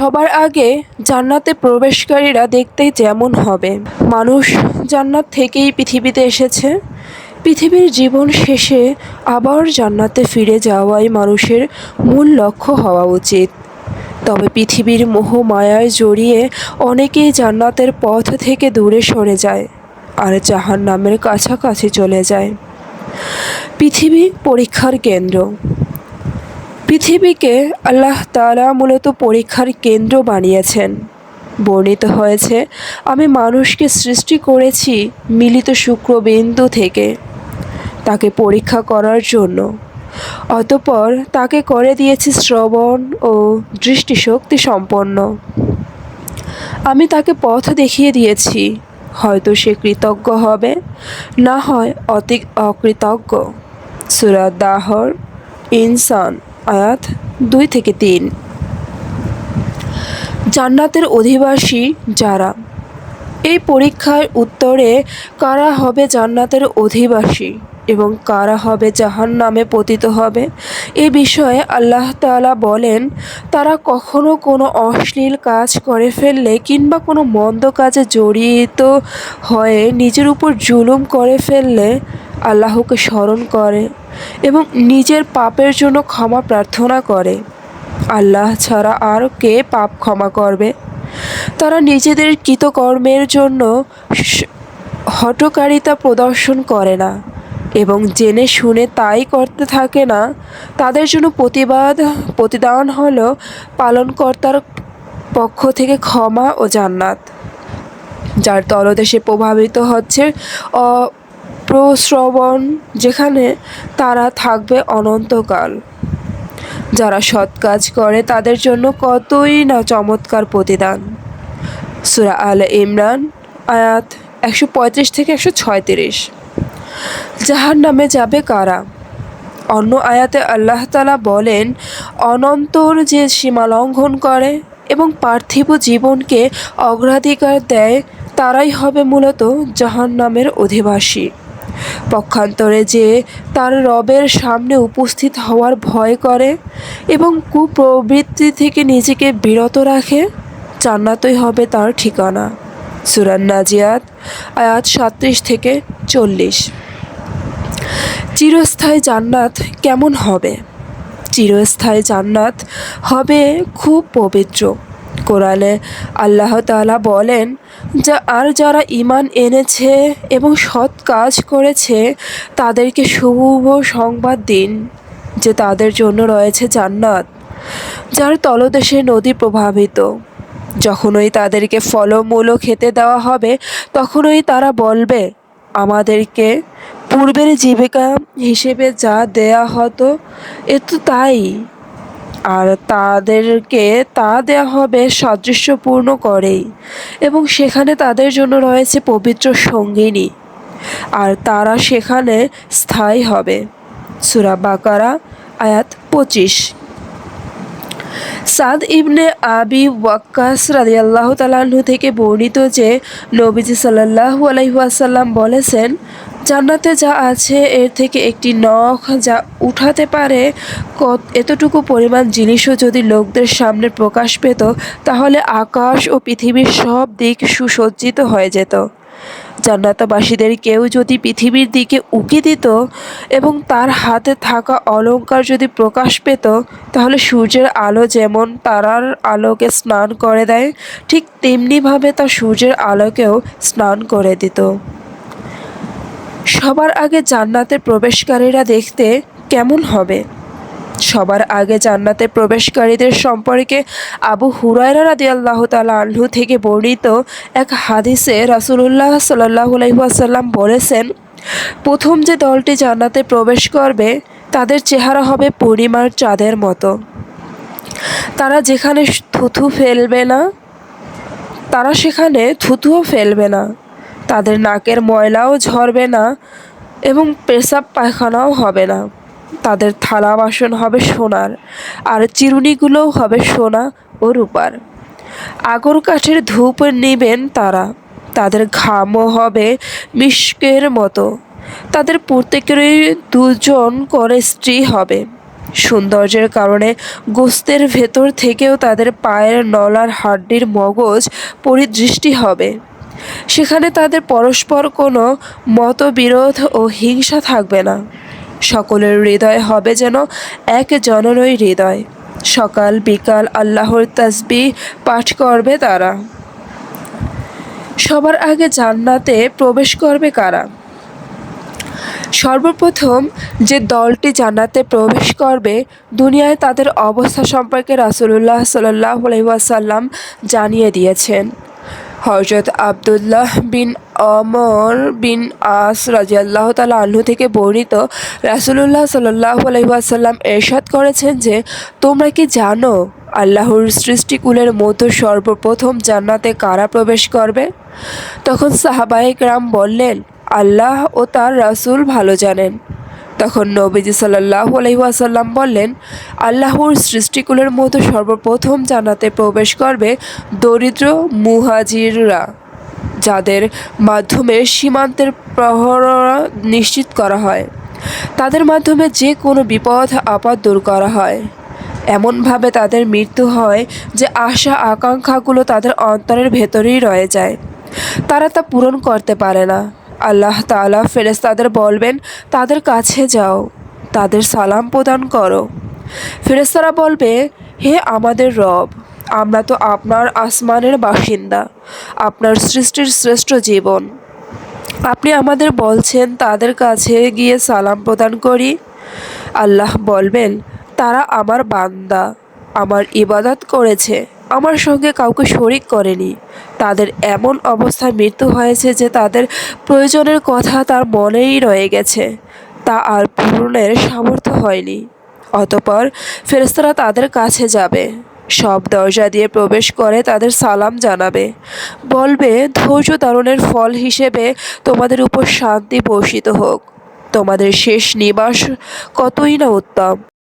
সবার আগে জান্নাতে প্রবেশকারীরা দেখতে যেমন হবে। মানুষ জান্নাত থেকেই পৃথিবীতে এসেছে। পৃথিবীর জীবন শেষে আবার জান্নাতে ফিরে যাওয়াই মানুষের মূল লক্ষ্য হওয়া উচিত। তবে পৃথিবীর মোহ মায়ায় জড়িয়ে অনেকেই জান্নাতের পথ থেকে দূরে সরে যায় আর জাহান নামের কাছাকাছি চলে যায়। পৃথিবী পরীক্ষার কেন্দ্র। পৃথিবীকে আল্লাহ তাআলা মূলত পরীক্ষার কেন্দ্র বানিয়েছেন। বর্ণিত হয়েছে, আমি মানুষকে সৃষ্টি করেছি মিলিত শুক্রবিন্দু থেকে। তাকে পরীক্ষা করার জন্য। অতপর তাকে করে দিয়েছি শ্রবণ ও দৃষ্টিশক্তি সম্পন্ন। আমি তাকে পথ দেখিয়ে দিয়েছি, হয়তো সে কৃতজ্ঞ হবে, না হয় অতি অকৃতজ্ঞ সুরা দাহর, ইনসান। আয়াত দুই থেকে তিন। জান্নাতের অধিবাসী যারা, এই পরীক্ষার উত্তরে কারা হবে জান্নাতের অধিবাসী এবং কারা হবে জাহান নামে পতিত হবে, এ বিষয়ে আল্লাহ তাআলা বলেন, তারা কখনো কোনো অশ্লীল কাজ করে ফেললে কিংবা কোনো মন্দ কাজে জড়িত হয়ে নিজের উপর জুলুম করে ফেললে আল্লাহকে স্মরণ করে। এবং নিজের পাপের জন্য ক্ষমা প্রার্থনা করে। আল্লাহ ছাড়া আর কে পাপ ক্ষমা করবে? তারা নিজেদের কৃতকর্মের জন্য হটকারিতা প্রদর্শন করে না এবং জেনে শুনে তাই করতে থাকে না। তাদের জন্য প্রতিবাদ, প্রতিদান হলো পালনকর্তার পক্ষ থেকে ক্ষমা ও জান্নাত, যার তলদেশে প্রভাবিত হচ্ছে অপ্রশ্রবণ যেখানে তারা থাকবে অনন্তকাল। যারা সৎ কাজ করে তাদের জন্য কতই না চমৎকার প্রতিদান। সুরা আল ইমরান, আয়াত একশো পঁয়ত্রিশ থেকে একশো ছয়ত্রিশ। যাহার নামে যাবে কারা? অন্য আয়াতে আল্লাহ তালা বলেন, অনন্তর যে সীমা লঙ্ঘন করে এবং পার্থিব জীবনকে অগ্রাধিকার দেয়, তারাই হবে মূলত জাহান নামের অধিবাসী। পক্ষান্তরে যে তার রবের সামনে উপস্থিত হওয়ার ভয় করে এবং কুপ্রবৃত্তি থেকে নিজেকে বিরত রাখে, জান্নাতই হবে তার ঠিকানা। সুরান নাজিয়াত, আয়াত সাত্রিশ থেকে চল্লিশ। চিরস্থায়ী জান্নাত কেমন হবে? চিরস্থায়ী জান্নাত হবে খুব পবিত্র। কোরআনে আল্লাহ তালা বলেন, যা আর যারা ঈমান এনেছে এবং সৎ কাজ করেছে, তাদেরকে শুভ সংবাদ দিন, যে তাদের জন্য রয়েছে জান্নাত, যার তলদেশে নদী প্রভাবিত যখনই তাদেরকে ফলমূলও খেতে দেওয়া হবে, তখনই তারা বলবে, আমাদেরকে পূর্বের জীবিকা হিসেবে যা দেয়া হতো, এ তো তাই। আর তাদেরকে তা দেয়া হবে সাদৃশ্যপূর্ণ করেই এবং সেখানে তাদের জন্য রয়েছে পবিত্র সঙ্গিনী। আর তারা সেখানে স্থায়ী হবে। সুরা বাকারা, আয়াত পঁচিশ। সাদ ইবনে আবি ওয়াক্কাস রাদিয়াল্লাহু তালাহু থেকে বর্ণিত যে নবীজি সাল্লাল্লাহু আলাইহাসাল্লাম বলেছেন জান্নাতে যা আছে, এর থেকে একটি নখ যা উঠাতে পারে কত এতটুকু পরিমাণ জিনিসও যদি লোকদের সামনে প্রকাশ পেত, তাহলে আকাশ ও পৃথিবীর সব দিক সুসজ্জিত হয়ে যেত। জান্নাতবাসীদের কেউ যদি পৃথিবীর দিকে উকি দিত এবং তার হাতে থাকা অলংকার যদি প্রকাশ পেত, তাহলে সূর্যের আলো যেমন তারার আলোকে স্নান করে দেয়, ঠিক তেমনিভাবে তা সূর্যের আলোকেও স্নান করে দিত। সবার আগে জান্নাতে প্রবেশকারীরা দেখতে কেমন হবে? সবার আগে জান্নাতে প্রবেশকারীদের সম্পর্কে আবু হুরায়রা রাদি আল্লাহ তালা থেকে বর্ণিত এক হাদিসে রাসুলুল্লাহ সাল্লাহ আলাইসাল্লাম বলেছেন, প্রথম যে দলটি জান্নাতে প্রবেশ করবে, তাদের চেহারা হবে পূর্ণিমার চাঁদের মতো। তারা যেখানে থুথু ফেলবে না, তারা সেখানে থুথুও ফেলবে না। তাদের নাকের ময়লাও ঝরবে না এবং পেশাব পায়খানাও হবে না। তাদের থালা বাসন হবে সোনার আর চিরুনিগুলোও হবে সোনা ও রূপার। আগর কাঠের ধূপ নেবেন তারা। তাদের ঘামও হবে মিষ্কের মতো। তাদের প্রত্যেকেরই দুজন করে স্ত্রী হবে। সৌন্দর্যের কারণে গোস্তের ভেতর থেকেও তাদের পায়ের নলার হাড্ডির মগজ পরিদৃষ্টি হবে। সেখানে তাদের পরস্পর কোনো মতবিরোধ ও হিংসা থাকবে না। সকলের হৃদয় হবে যেন এক জননই হৃদয়। সকাল বিকাল আল্লাহর তাসবি পাঠ করবে তারা। সবার আগে জান্নাতে প্রবেশ করবে কারা? সর্বপ্রথম যে দলটি জান্নাতে প্রবেশ করবে, দুনিয়ায় তাদের অবস্থা সম্পর্কে রাসুলুল্লাহ সাল্লাহ আলহিহাসাল্লাম জানিয়ে দিয়েছেন। হজরত আবদুল্লাহ বিন অমর বিন আস রাজিয়াল্লাহ তালা আল্লু থেকে বর্ণিত রাসুলুল্লাহ সাল্লাহ আলহিহাসাল্লাম এরশাদ করেছেন যে, তোমরা কি জানো আল্লাহর সৃষ্টিকুলের মধ্যে সর্বপ্রথম জান্নাতে কারা প্রবেশ করবে? তখন সাহাবাহিক রাম বললেন, আল্লাহ ও তার রাসূল ভালো জানেন। তখন নবীজি সাল্লাহ আলহিহাসাল্লাম বললেন, আল্লাহর সৃষ্টিকুলের মতো সর্বপ্রথম জানাতে প্রবেশ করবে দরিদ্র মুহাজিররা, যাদের মাধ্যমে সীমান্তের প্রহরা নিশ্চিত করা হয়। তাদের মাধ্যমে যে কোনো বিপদ, আপদ দূর করা হয়। এমনভাবে তাদের মৃত্যু হয় যে আশা, আকাঙ্ক্ষাগুলো তাদের অন্তরের ভেতরেই রয়ে যায়। তারা তা পূরণ করতে পারে না। আল্লাহ তাআলা ফেরেশতাদের বলবেন, তাদের কাছে যাও, তাদের সালাম প্রদান করো। ফেরেশতারা বলবে, হে আমাদের রব, আমরা তো আপনার আসমানের বাসিন্দা, আপনার সৃষ্টির শ্রেষ্ঠ জীবন। আপনি আমাদের বলছেন, তাদের কাছে গিয়ে সালাম প্রদান করি? আল্লাহ বলবেন, তারা আমার বান্দা, আমার ইবাদত করেছে। আমার সঙ্গে কাউকে শরিক করেনি। তাদের এমন অবস্থায় মৃত্যু হয়েছে যে তাদের প্রয়োজনের কথা তার মনেই রয়ে গেছে। তা আর পূরণের সামর্থ্য হয়নি। অতপর ফেরেস্তারা তাদের কাছে যাবে। সব দরজা দিয়ে প্রবেশ করে তাদের সালাম জানাবে। বলবে, ধৈর্য ধারণের ফল হিসেবে তোমাদের উপর শান্তি বর্ষিত হোক। তোমাদের শেষ নিবাস কতই না উত্তম।